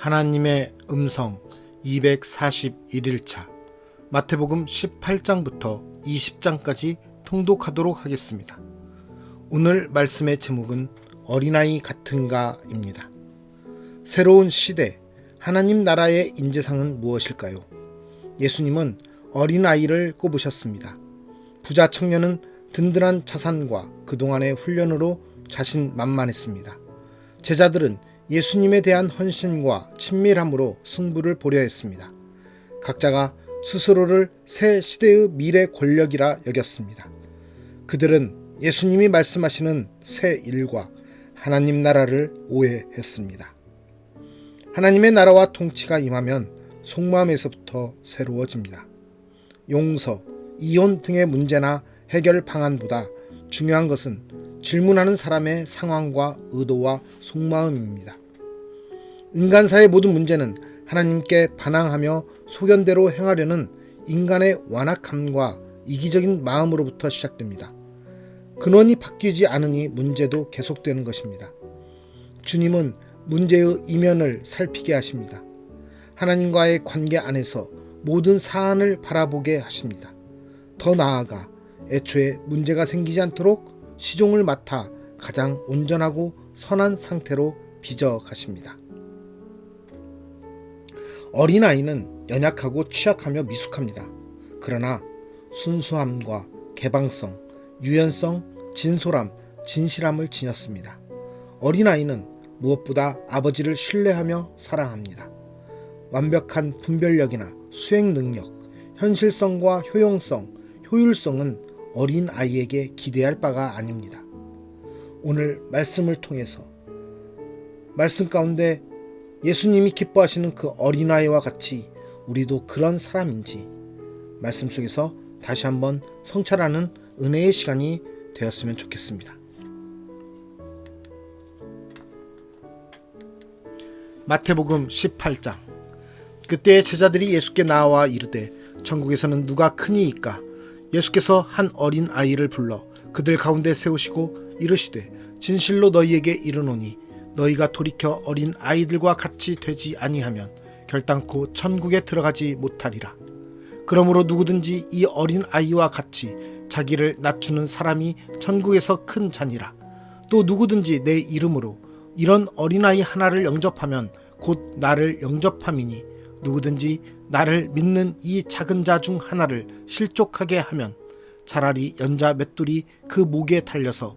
하나님의 음성 241일차 마태복음 18장부터 20장까지 통독하도록 하겠습니다. 오늘 말씀의 제목은 어린아이 같은가입니다. 새로운 시대 하나님 나라의 인재상은 무엇일까요? 예수님은 어린아이를 꼽으셨습니다. 부자 청년은 든든한 자산과 그동안의 훈련으로 자신 만만했습니다. 제자들은 예수님에 대한 헌신과 친밀함으로 승부를 보려 했습니다. 각자가 스스로를 새 시대의 미래 권력이라 여겼습니다. 그들은 예수님이 말씀하시는 새 일과 하나님 나라를 오해했습니다. 하나님의 나라와 통치가 임하면 속마음에서부터 새로워집니다. 용서, 이혼 등의 문제나 해결 방안보다 중요한 것은 질문하는 사람의 상황과 의도와 속마음입니다. 인간사의 모든 문제는 하나님께 반항하며 소견대로 행하려는 인간의 완악함과 이기적인 마음으로부터 시작됩니다. 근원이 바뀌지 않으니 문제도 계속되는 것입니다. 주님은 문제의 이면을 살피게 하십니다. 하나님과의 관계 안에서 모든 사안을 바라보게 하십니다. 더 나아가 애초에 문제가 생기지 않도록 시종을 맡아 가장 온전하고 선한 상태로 빚어 가십니다. 어린아이는 연약하고 취약하며 미숙합니다. 그러나 순수함과 개방성, 유연성, 진솔함, 진실함을 지녔습니다. 어린아이는 무엇보다 아버지를 신뢰하며 사랑합니다. 완벽한 분별력이나 수행 능력, 현실성과 효용성, 효율성은 어린 아이에게 기대할 바가 아닙니다. 오늘 말씀을 통해서 말씀 가운데 예수님이 기뻐하시는 그 어린아이와 같이 우리도 그런 사람인지 말씀 속에서 다시 한번 성찰하는 은혜의 시간이 되었으면 좋겠습니다. 마태복음 18장 그때 제자들이 예수께 나와 이르되 천국에서는 누가 크니이까 예수께서 한 어린 아이를 불러 그들 가운데 세우시고 이르시되 진실로 너희에게 이르노니 너희가 돌이켜 어린 아이들과 같이 되지 아니하면 결단코 천국에 들어가지 못하리라. 그러므로 누구든지 이 어린 아이와 같이 자기를 낮추는 사람이 천국에서 큰 자니라. 또 누구든지 내 이름으로 이런 어린아이 하나를 영접하면 곧 나를 영접함이니 누구든지 나를 믿는 이 작은 자 중 하나를 실족하게 하면 차라리 연자 맷돌이 그 목에 달려서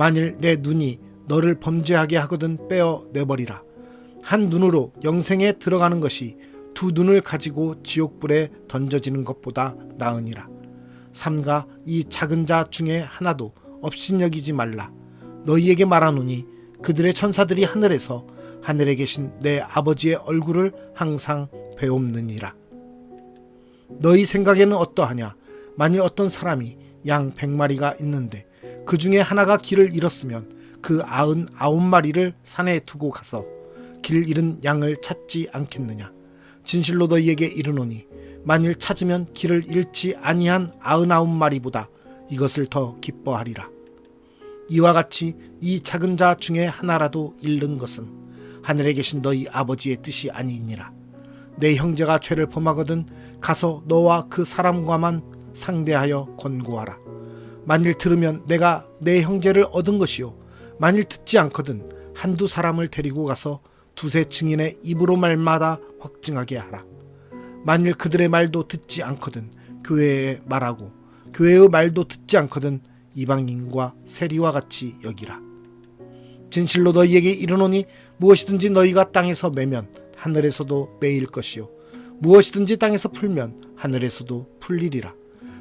만일 내 눈이 너를 범죄하게 하거든 빼어 내버리라. 한 눈으로 영생에 들어가는 것이 두 눈을 가지고 지옥불에 던져지는 것보다 나으니라. 삼가 이 작은 자 중에 하나도 업신여기지 말라. 너희에게 말하노니 그들의 천사들이 하늘에서 하늘에 계신 내 아버지의 얼굴을 항상 배옵느니라. 너희 생각에는 어떠하냐? 만일 어떤 사람이 양 백마리가 있는데 그 중에 하나가 길을 잃었으면 그 아흔 아홉 마리를 산에 두고 가서 길 잃은 양을 찾지 않겠느냐? 진실로 너희에게 이르노니 만일 찾으면 길을 잃지 아니한 아흔 아홉 마리보다 이것을 더 기뻐하리라. 이와 같이 이 작은 자 중에 하나라도 잃는 것은 하늘에 계신 너희 아버지의 뜻이 아니니라. 내 형제가 죄를 범하거든 가서 너와 그 사람과만 상대하여 권고하라. 만일 들으면 내가 내 형제를 얻은 것이요. 만일 듣지 않거든 한두 사람을 데리고 가서 두세 증인의 입으로 말마다 확증하게 하라. 만일 그들의 말도 듣지 않거든 교회에 말하고 교회의 말도 듣지 않거든 이방인과 세리와 같이 여기라. 진실로 너희에게 이르노니 무엇이든지 너희가 땅에서 매면 하늘에서도 매일 것이요 무엇이든지 땅에서 풀면 하늘에서도 풀리리라.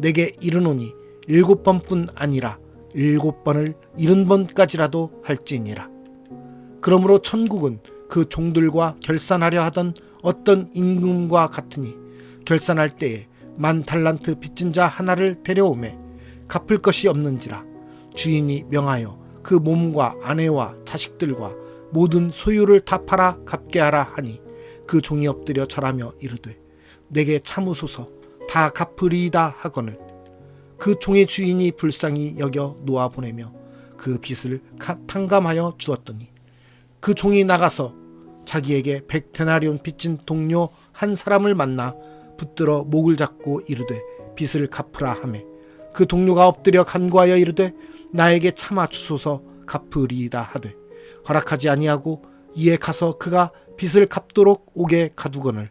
내게 이르노니 일곱 번뿐 아니라 일곱 번을 일흔 번까지라도 할지니라. 그러므로 천국은 그 종들과 결산하려 하던 어떤 임금과 같으니 결산할 때에 만 달란트 빚진 자 하나를 데려오매 갚을 것이 없는지라. 주인이 명하여 그 몸과 아내와 자식들과 모든 소유를 다 팔아 갚게 하라 하니 그 종이 엎드려 절하며 이르되 내게 참으소서 다 갚으리이다 하거늘. 그 종의 주인이 불쌍히 여겨 놓아 보내며 그 빚을 가- 탕감하여 주었더니 그 종이 나가서 자기에게 백데나리온 빚진 동료 한 사람을 만나 붙들어 목을 잡고 이르되 빚을 갚으라 하매 그 동료가 엎드려 간구하여 이르되 나에게 참아 주소서 갚으리이다 하되 허락하지 아니하고 이에 가서 그가 빚을 갚도록 오게 가두거늘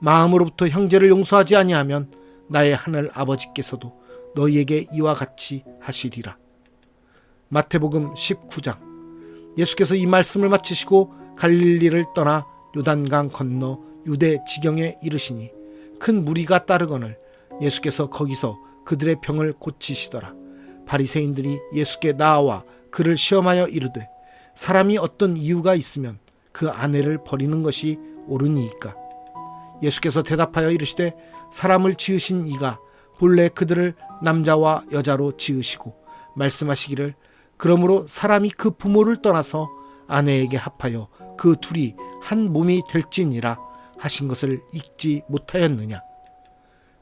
마음으로부터 형제를 용서하지 아니하면 나의 하늘 아버지께서도 너희에게 이와 같이 하시리라. 마태복음 19장. 예수께서 이 말씀을 마치시고 갈릴리를 떠나 요단강 건너 유대 지경에 이르시니 큰 무리가 따르거늘 예수께서 거기서 그들의 병을 고치시더라. 바리새인들이 예수께 나와 그를 시험하여 이르되 사람이 어떤 이유가 있으면 그 아내를 버리는 것이 옳으니이까 예수께서 대답하여 이르시되 사람을 지으신 이가 본래 그들을 남자와 여자로 지으시고 말씀하시기를 그러므로 사람이 그 부모를 떠나서 아내에게 합하여 그 둘이 한 몸이 될지니라 하신 것을 읽지 못하였느냐?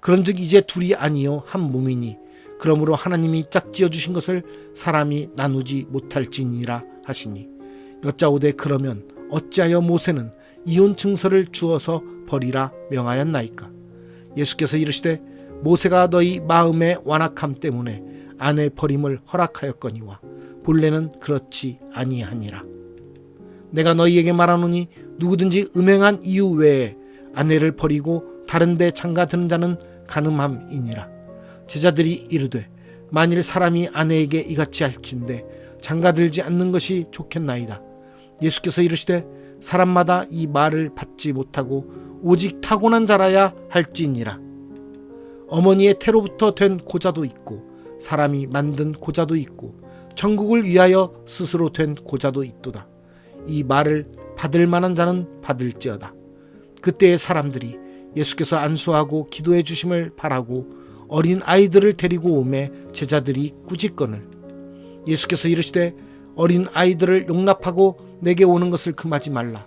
그런즉 이제 둘이 아니요 한 몸이니 그러므로 하나님이 짝지어 주신 것을 사람이 나누지 못할지니라 하시니 여짜오되 그러면 어찌하여 모세는 이혼 증서를 주어서 버리라 명하였나이까? 예수께서 이르시되 모세가 너희 마음의 완악함 때문에 아내 버림을 허락하였거니와 본래는 그렇지 아니하니라. 내가 너희에게 말하노니 누구든지 음행한 이유 외에 아내를 버리고 다른 데 장가 드는 자는 가늠함이니라. 제자들이 이르되 만일 사람이 아내에게 이같이 할진대 장가 들지 않는 것이 좋겠나이다. 예수께서 이르시되 사람마다 이 말을 받지 못하고 오직 타고난 자라야 할지니라. 어머니의 태로부터 된 고자도 있고 사람이 만든 고자도 있고 천국을 위하여 스스로 된 고자도 있도다. 이 말을 받을 만한 자는 받을지어다. 그때의 사람들이 예수께서 안수하고 기도해 주심을 바라고 어린 아이들을 데리고 오매 제자들이 꾸짖거늘 예수께서 이르시되 어린 아이들을 용납하고 내게 오는 것을 금하지 말라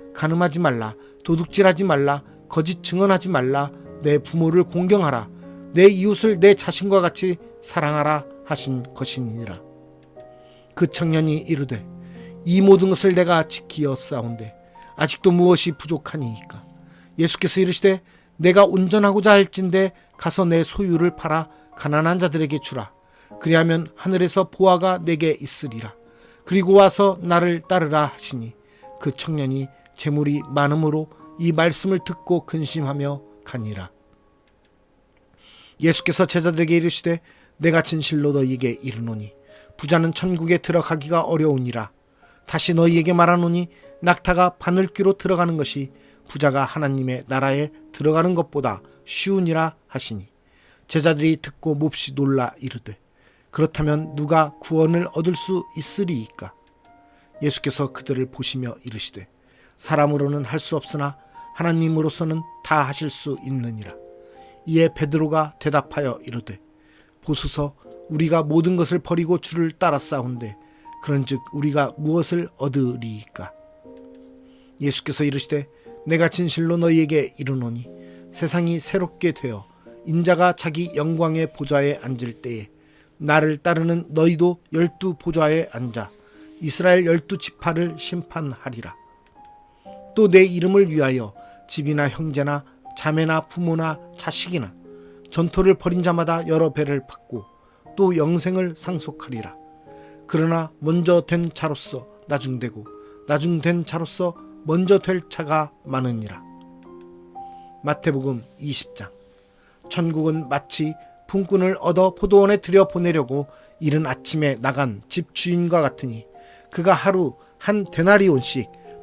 간음하지 말라 도둑질하지 말라 거짓 증언하지 말라 내 부모를 공경하라 내 이웃을 내 자신과 같이 사랑하라 하신 것이니라. 그 청년이 이르되 이 모든 것을 내가 지키어 싸운데 아직도 무엇이 부족하니이까? 예수께서 이르시되 내가 온전하고자 할진대 가서 내 소유를 팔아 가난한 자들에게 주라. 그리하면 하늘에서 보화가 내게 있으리라. 그리고 와서 나를 따르라 하시니 그 청년이 재물이 많음으로 이 말씀을 듣고 근심하며 가니라. 예수께서 제자들에게 이르시되 내가 진실로 너희에게 이르노니 부자는 천국에 들어가기가 어려우니라. 다시 너희에게 말하노니 낙타가 바늘귀로 들어가는 것이 부자가 하나님의 나라에 들어가는 것보다 쉬우니라 하시니 제자들이 듣고 몹시 놀라 이르되 그렇다면 누가 구원을 얻을 수 있으리이까? 예수께서 그들을 보시며 이르시되 사람으로는 할 수 없으나 하나님으로서는 다 하실 수 있느니라 이에 베드로가 대답하여 이르되 보소서 우리가 모든 것을 버리고 주를 따라 싸운데 그런즉 우리가 무엇을 얻으리이까 예수께서 이르시되 내가 진실로 너희에게 이르노니 세상이 새롭게 되어 인자가 자기 영광의 보좌에 앉을 때에 나를 따르는 너희도 열두 보좌에 앉아 이스라엘 열두 지파를 심판하리라. 또 내 이름을 위하여 집이나 형제나 자매나 부모나 자식이나 전토를 벌인 자마다 여러 배를 받고 또 영생을 상속하리라. 그러나 먼저 된 자로서 나중되고 나중된 자로서 먼저 될 자가 많으니라. 마태복음 20장 천국은 마치 품꾼을 얻어 포도원에 들여 보내려고 이른 아침에 나간 집 주인과 같으니 그가 하루 한 데나리온씩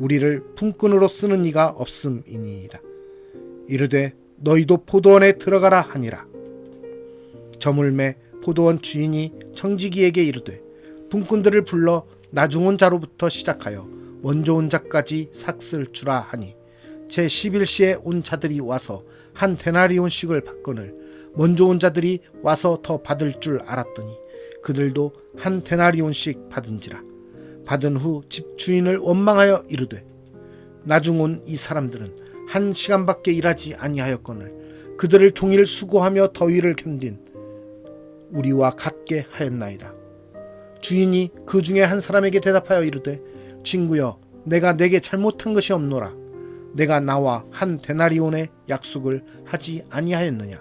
우리를 품꾼으로 쓰는 이가 없음이니이다. 이르되 너희도 포도원에 들어가라 하니라. 저물매 포도원 주인이 청지기에게 이르되 품꾼들을 불러 나중 온 자로부터 시작하여 먼저 온 자까지 삭슬 주라 하니 제 11시에 온 자들이 와서 한 데나리온씩을 받거늘 먼저 온 자들이 와서 더 받을 줄 알았더니 그들도 한 데나리온씩 받은지라 받은 후 집 주인을 원망하여 이르되 나중 온 이 사람들은 한 시간밖에 일하지 아니하였거늘 그들을 종일 수고하며 더위를 견딘 우리와 같게 하였나이다. 주인이 그 중에 한 사람에게 대답하여 이르되 친구여 내가 내게 잘못한 것이 없노라. 내가 나와 한 데나리온의 약속을 하지 아니하였느냐?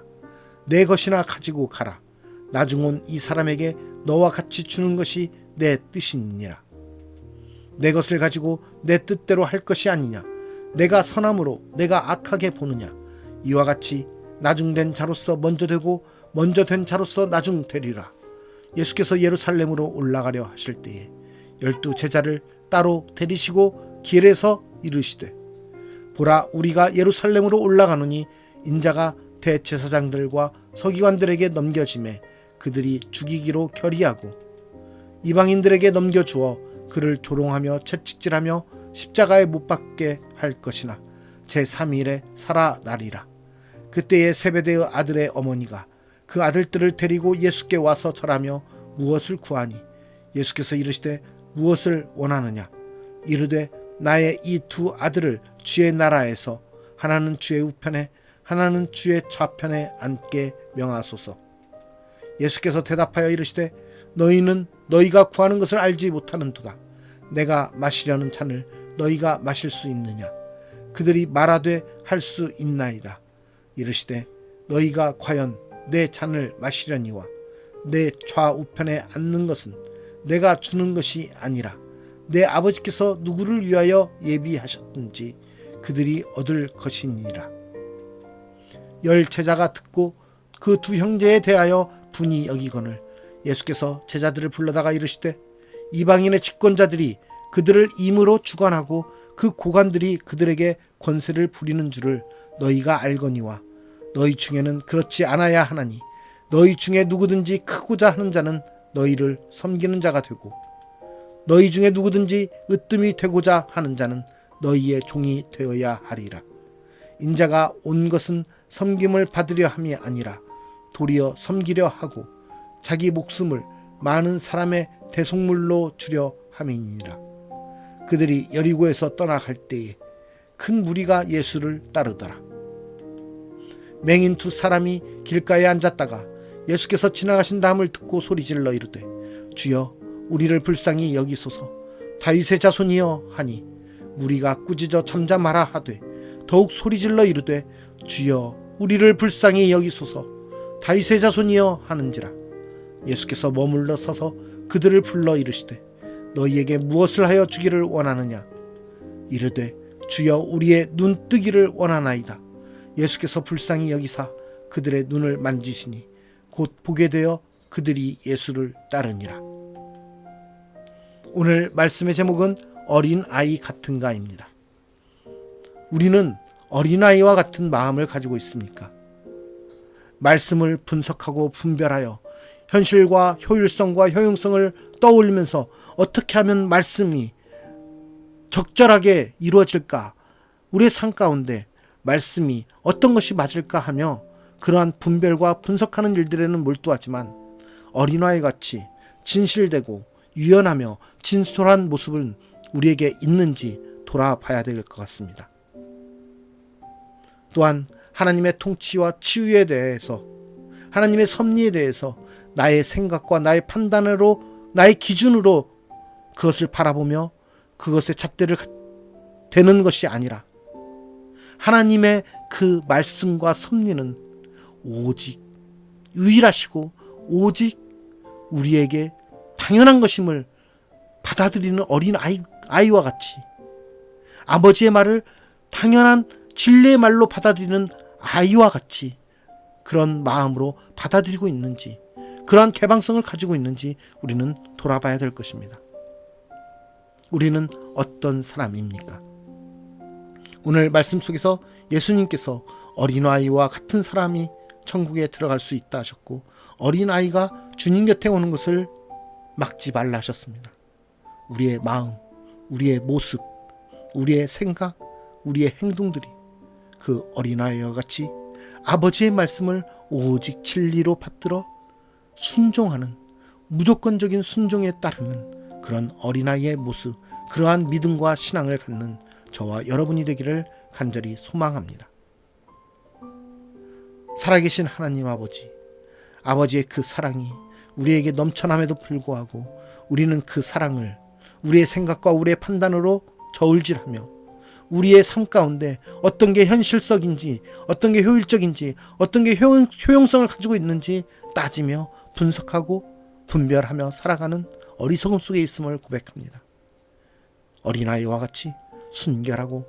내 것이나 가지고 가라. 나중 온 이 사람에게 너와 같이 주는 것이 내 뜻이니라 내 것을 가지고 내 뜻대로 할 것이 아니냐? 내가 선함으로 내가 악하게 보느냐? 이와 같이 나중된 자로서 먼저 되고 먼저 된 자로서 나중 되리라. 예수께서 예루살렘으로 올라가려 하실 때에 열두 제자를 따로 데리시고 길에서 이르시되 보라 우리가 예루살렘으로 올라가노니 인자가 대제사장들과 서기관들에게 넘겨짐에 그들이 죽이기로 결의하고 이방인들에게 넘겨주어 그를 조롱하며 채찍질하며 십자가에 못 박게 할 것이나 제3일에 살아나리라. 그때에 세베대의 아들의 어머니가 그 아들들을 데리고 예수께 와서 절하며 무엇을 구하니? 예수께서 이르시되 무엇을 원하느냐? 이르되 나의 이 두 아들을 주의 나라에서 하나는 주의 우편에 하나는 주의 좌편에 앉게 명하소서. 예수께서 대답하여 이르시되 너희는 너희가 구하는 것을 알지 못하는도다. 내가 마시려는 잔을 너희가 마실 수 있느냐? 그들이 말하되 할 수 있나이다. 이르시되 너희가 과연 내 잔을 마시려니와 내 좌우편에 앉는 것은 내가 주는 것이 아니라 내 아버지께서 누구를 위하여 예비하셨든지 그들이 얻을 것이니라. 열 제자가 듣고 그 두 형제에 대하여 분이 여기거늘 예수께서 제자들을 불러다가 이르시되 이방인의 집권자들이 그들을 임으로 주관하고 그 고관들이 그들에게 권세를 부리는 줄을 너희가 알거니와 너희 중에는 그렇지 않아야 하나니 너희 중에 누구든지 크고자 하는 자는 너희를 섬기는 자가 되고 너희 중에 누구든지 으뜸이 되고자 하는 자는 너희의 종이 되어야 하리라. 인자가 온 것은 섬김을 받으려 함이 아니라 도리어 섬기려 하고 자기 목숨을 많은 사람의 대속물로 주려 함이니라. 그들이 여리고에서 떠나갈 때에 큰 무리가 예수를 따르더라. 맹인 두 사람이 길가에 앉았다가 예수께서 지나가신 다음을 듣고 소리질러 이르되 주여 우리를 불쌍히 여기소서 다윗의 자손이여 하니 무리가 꾸짖어 잠잠하라 하되 더욱 소리질러 이르되 주여 우리를 불쌍히 여기소서 다윗의 자손이여 하는지라 예수께서 머물러 서서 그들을 불러 이르시되 너희에게 무엇을 하여 주기를 원하느냐 이르되 주여 우리의 눈 뜨기를 원하나이다 예수께서 불쌍히 여기사 그들의 눈을 만지시니 곧 보게 되어 그들이 예수를 따르니라 오늘 말씀의 제목은 어린 아이 같은가입니다. 우리는 어린아이와 같은 마음을 가지고 있습니까? 말씀을 분석하고 분별하여 현실과 효율성과 효용성을 떠올리면서 어떻게 하면 말씀이 적절하게 이루어질까? 우리의 삶 가운데 말씀이 어떤 것이 맞을까 하며 그러한 분별과 분석하는 일들에는 몰두하지만 어린아이 같이 진실되고 유연하며 진솔한 모습은 우리에게 있는지 돌아봐야 될 것 같습니다. 또한 하나님의 통치와 치유에 대해서 하나님의 섭리에 대해서 나의 생각과 나의 판단으로 나의 기준으로 그것을 바라보며 그것에 잣대를 대는 것이 아니라 하나님의 그 말씀과 섭리는 오직 유일하시고 오직 우리에게 당연한 것임을 받아들이는 어린 아이, 아이와 같이 아버지의 말을 당연한 진리의 말로 받아들이는 아이와 같이 그런 마음으로 받아들이고 있는지 그러한 개방성을 가지고 있는지 우리는 돌아봐야 될 것입니다. 우리는 어떤 사람입니까? 오늘 말씀 속에서 예수님께서 어린아이와 같은 사람이 천국에 들어갈 수 있다 하셨고 어린아이가 주님 곁에 오는 것을 막지 말라 하셨습니다. 우리의 마음, 우리의 모습, 우리의 생각, 우리의 행동들이 그 어린아이와 같이 아버지의 말씀을 오직 진리로 받들어 순종하는 무조건적인 순종에 따르는 그런 어린아이의 모습, 그러한 믿음과 신앙을 갖는 저와 여러분이 되기를 간절히 소망합니다. 살아계신 하나님 아버지, 아버지의 그 사랑이 우리에게 넘쳐남에도 불구하고 우리는 그 사랑을 우리의 생각과 우리의 판단으로 저울질하며 우리의 삶 가운데 어떤 게 현실적인지 어떤 게 효율적인지 어떤 게 효용, 효용성을 가지고 있는지 따지며 분석하고 분별하며 살아가는 어리석음 속에 있음을 고백합니다. 어린아이와 같이 순결하고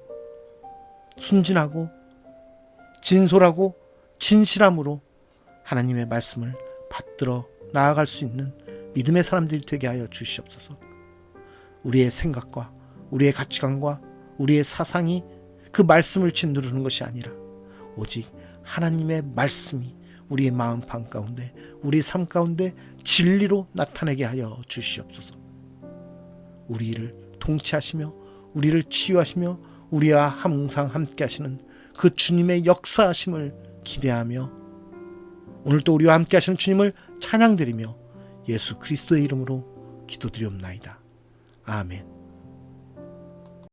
순진하고 진솔하고 진실함으로 하나님의 말씀을 받들어 나아갈 수 있는 믿음의 사람들이 되게 하여 주시옵소서. 우리의 생각과 우리의 가치관과 우리의 사상이 그 말씀을 짓누르는 것이 아니라 오직 하나님의 말씀이 우리의 마음 방 가운데 우리의 삶 가운데 진리로 나타내게 하여 주시옵소서. 우리를 통치하시며 우리를 치유하시며 우리와 항상 함께 하시는 그 주님의 역사하심을 기대하며 오늘도 우리와 함께 하시는 주님을 찬양드리며 예수 그리스도의 이름으로 기도드리옵나이다. 아멘.